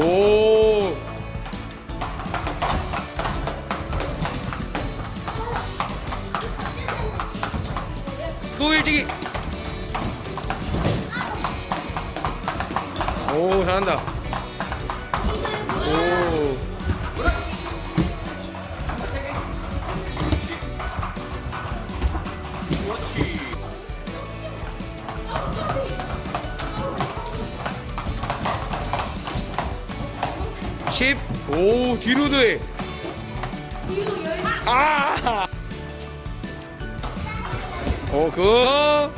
오. 또 일찍이. 오, 잘한다. 오. 십. 오, 뒤로도 해. 아! 오, 그.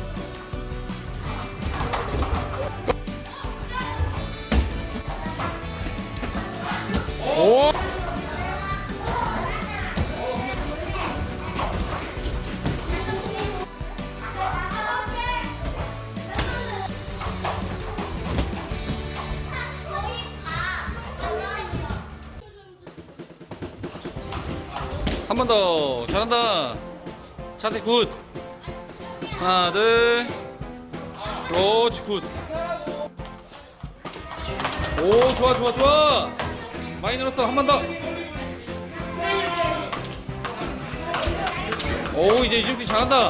한 번 더. 잘한다. 자세 굿. 하나, 둘. 그렇지, 굿. 오, 좋아, 좋아, 좋아. 많이 늘었어. 한 번 더. 오, 이제 이정도 잘한다.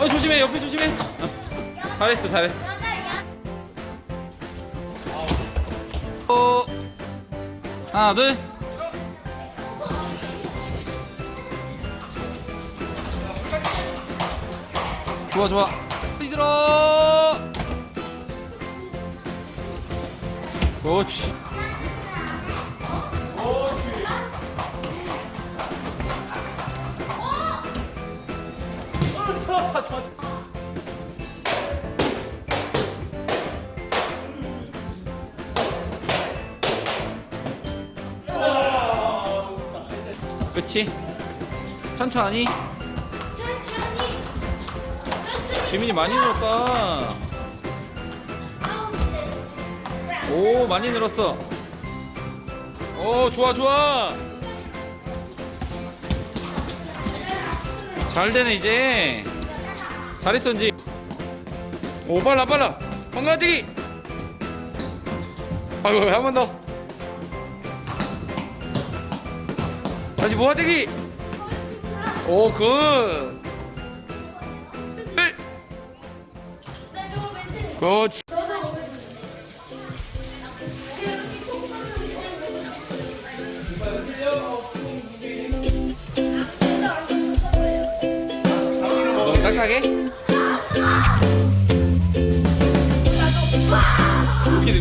어, 조심해. 옆에 조심해. 어, 잘했어, 잘했어. 어, 하나, 둘. 좋아 좋아. 빨리 들어 그렇지. 그치? 천천히 지민이 많이 늘었다. 오 많이 늘었어. 오 좋아 좋아. 잘 되네 이제. 잘했어 이제 오 빨라 빨라. 건강 뛰기 아이고 한 번 더. 다시 모아뛰기. 오 굿 그렇지. 너무 딱딱해? 이렇게